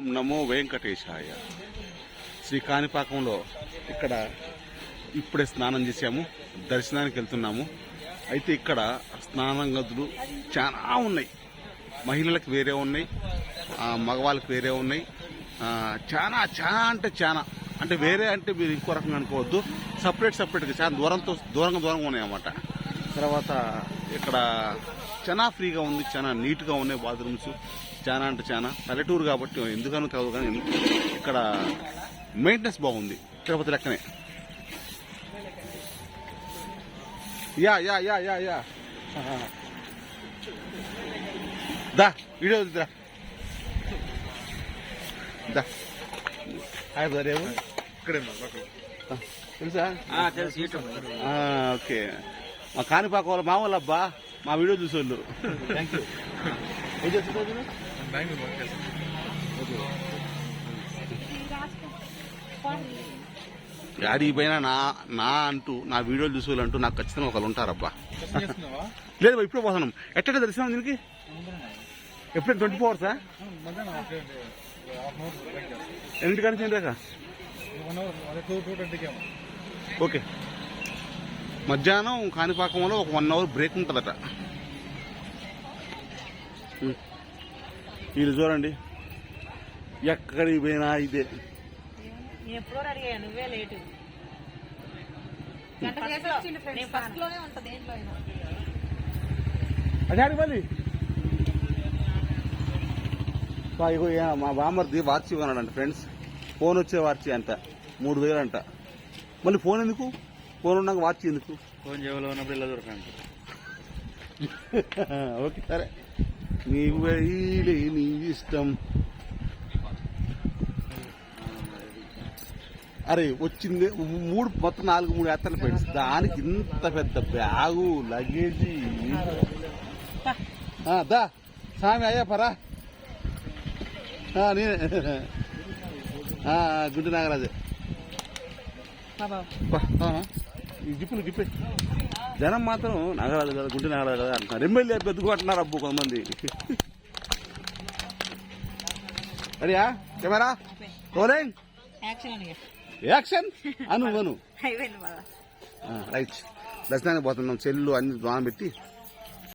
నమో వెంకటేశాయ. శ్రీ కాణిపాకంలో ఇక్కడ ఇప్పుడే స్నానం చేసాము దర్శనానికి వెళ్తున్నాము. అయితే ఇక్కడ స్నానం గదులు చాలా ఉన్నాయి. మహిళలకు వేరే ఉన్నాయి మగవాళ్ళకి వేరే ఉన్నాయి. చాలా చాలా అంటే చాలా. అంటే వేరే అంటే మీరు ఇంకో రకంగా అనుకోవద్దు. సపరేట్ సపరేట్గా చాలా దూరంతో దూరంగా దూరంగా ఉన్నాయి అన్నమాట. తర్వాత ఇక్కడ చాలా ఫ్రీగా ఉంది చాలా నీట్గా ఉన్నాయి బాత్రూమ్స్. చాలా అంటే చాలా పల్లెటూరు కాబట్టి ఎందుకనో కాదు కానీ ఇక్కడ మెయింటెనెన్స్ బాగుంది. తిరుపతి లెక్కనే. యా యా యా యా యా. దా వీడియో వద్దురా దా. హాయ్ బ్రదర్ ఏమో? ఇక్కడే తెలుసా? ఓకే. మా కాణిపాక వాళ్ళ మా వాళ్ళు అబ్బా మా వీడియో చూసేవాళ్ళు. థ్యాంక్ యూ ఏం చేస్తుంటావు మీరు? బెంగళూరు వర్క్ చేస్తాను యాడికి పోయినా నా నా అంటూ నా వీడియోలు చూసేవాళ్ళు అంటూ నాకు ఖచ్చితంగా ఒకళ్ళు ఉంటారబ్బా. లేదు బా, ఇప్పుడే పోతున్నాం. ఎట్ట దర్శనం దీనికి? ఎప్పుడైనా ట్వంటీ ఫోర్ అవర్సా మధ్యాహ్నం హాఫ్ అవర్ బ్రేక్ చేస్తాను ఎన్నింటి కానీ చేయలేక వన్ అవర్ అదే టూ టూ ట్వంటీకి ఏమో. ఓకే. మధ్యాహ్నం కాణిపాకంలో ఒక వన్ అవర్ బ్రేక్ ఉంటుందట. వీళ్ళు చూడండి. ఎక్కడికి పోయినా ఇదే. అడాడి మళ్ళీ. ఇగో మా బామ్మర్ది వార్చి కొన్నాడంట ఫ్రెండ్స్ ఫోన్ వచ్చే వార్చి అంట మూడు వేలు అంట మళ్ళీ ఫోన్ ఎందుకు? ఫోన్ ఉన్నాక వార్చి ఎందుకు? ఫోన్ జేబులో ఉన్నప్పుడు ఇలా దొరకండి ఓకే సరే. నీ వైలే నీ ఇష్టం. అరే వచ్చింది మూడు మొత్తం నాలుగు మూడు ఎత్తలు పెట్టి దానికి ఇంత పెద్ద బ్యాగు లగేజీ. ఆ, దా. స్వామి అయ్యా పరా. ఆ, నేనే. ఆ, గుండు నాగరాజే. బాబా. బా, ఆ, ఈ జిప్పులు గిప్పే. జనం మాత్రం నాగరాజు కదా గుండె నాగరాజు కదా అంటున్నారు. ఎమ్మెల్యే పెద్దగా అంటున్నారు అబ్బు కొంతమంది. అడియా కెమెరా? రోలింగ్? యాక్షన్ అని అను రైట్. దర్శనానికి పోతున్నాం. చెల్లు అన్ని దోనం పెట్టి